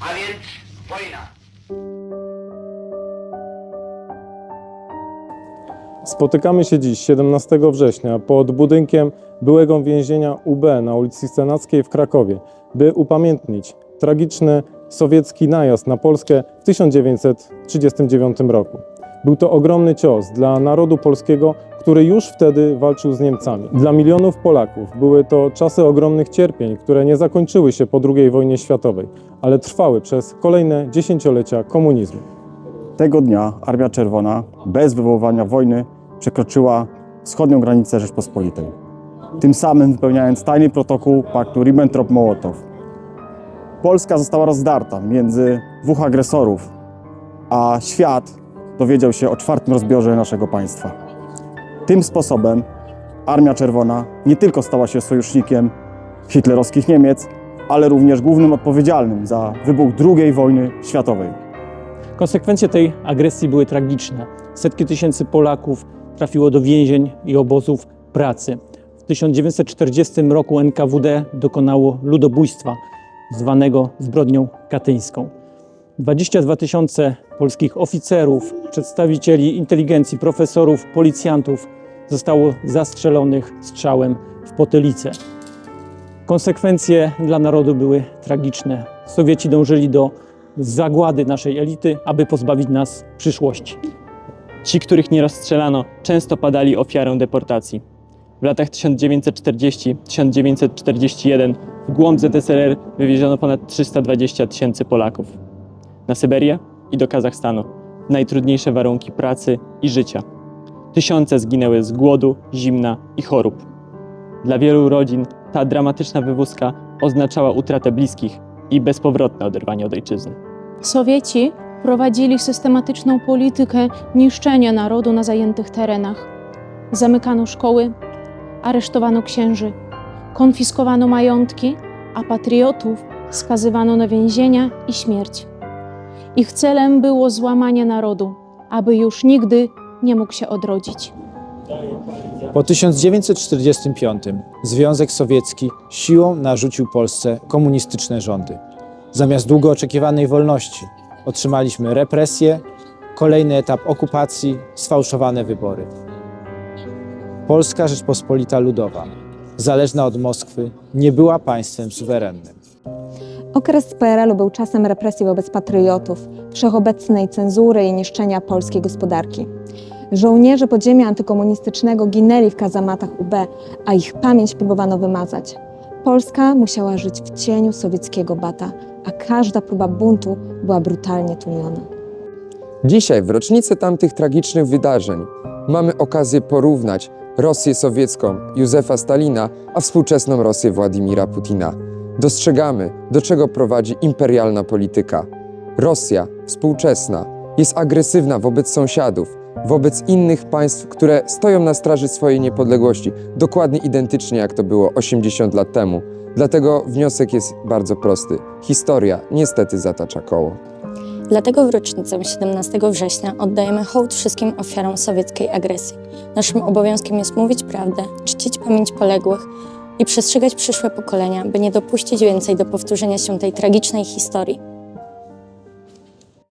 a więc wojna. Spotykamy się dziś, 17 września, pod budynkiem byłego więzienia UB na ulicy Senackiej w Krakowie, by upamiętnić tragiczny sowiecki najazd na Polskę w 1939 roku. Był to ogromny cios dla narodu polskiego który już wtedy walczył z Niemcami. Dla milionów Polaków były to czasy ogromnych cierpień, które nie zakończyły się po II wojnie światowej, ale trwały przez kolejne dziesięciolecia komunizmu. Tego dnia Armia Czerwona bez wywoływania wojny przekroczyła wschodnią granicę Rzeczpospolitej. Tym samym wypełniając tajny protokół paktu Ribbentrop-Mołotow. Polska została rozdarta między dwóch agresorów, a świat dowiedział się o czwartym rozbiorze naszego państwa. Tym sposobem Armia Czerwona nie tylko stała się sojusznikiem hitlerowskich Niemiec, ale również głównym odpowiedzialnym za wybuch II wojny światowej. Konsekwencje tej agresji były tragiczne. Setki tysięcy Polaków trafiło do więzień i obozów pracy. W 1940 roku NKWD dokonało ludobójstwa, zwanego zbrodnią katyńską. 22 tysiące polskich oficerów, przedstawicieli inteligencji, profesorów, policjantów zostało zastrzelonych strzałem w potylicę. Konsekwencje dla narodu były tragiczne. Sowieci dążyli do zagłady naszej elity, aby pozbawić nas przyszłości. Ci, których nie rozstrzelano, często padali ofiarą deportacji. W latach 1940-1941 w głąb ZSRR wywieziono ponad 320 tysięcy Polaków. Na Syberię i do Kazachstanu. w Najtrudniejsze warunki pracy i życia. Tysiące zginęły z głodu, zimna i chorób. Dla wielu rodzin ta dramatyczna wywózka oznaczała utratę bliskich i bezpowrotne oderwanie od ojczyzny. Sowieci prowadzili systematyczną politykę niszczenia narodu na zajętych terenach. Zamykano szkoły, aresztowano księży, konfiskowano majątki, a patriotów skazywano na więzienia i śmierć. Ich celem było złamanie narodu, aby już nigdy nie mógł się odrodzić. Po 1945 Związek Sowiecki siłą narzucił Polsce komunistyczne rządy. Zamiast długo oczekiwanej wolności otrzymaliśmy represje, kolejny etap okupacji, sfałszowane wybory. Polska Rzeczpospolita Ludowa, zależna od Moskwy, nie była państwem suwerennym. Okres PRL-u był czasem represji wobec patriotów, wszechobecnej cenzury i niszczenia polskiej gospodarki. Żołnierze podziemia antykomunistycznego ginęli w kazamatach UB, a ich pamięć próbowano wymazać. Polska musiała żyć w cieniu sowieckiego bata, a każda próba buntu była brutalnie tłumiona. Dzisiaj, w rocznicę tamtych tragicznych wydarzeń, mamy okazję porównać Rosję sowiecką Józefa Stalina, a współczesną Rosję Władimira Putina. Dostrzegamy, do czego prowadzi imperialna polityka. Rosja współczesna jest agresywna wobec sąsiadów, wobec innych państw, które stoją na straży swojej niepodległości, dokładnie identycznie jak to było 80 lat temu. Dlatego wniosek jest bardzo prosty. Historia niestety zatacza koło. Dlatego w rocznicę 17 września oddajemy hołd wszystkim ofiarom sowieckiej agresji. Naszym obowiązkiem jest mówić prawdę, czcić pamięć poległych i przestrzegać przyszłe pokolenia, by nie dopuścić więcej do powtórzenia się tej tragicznej historii.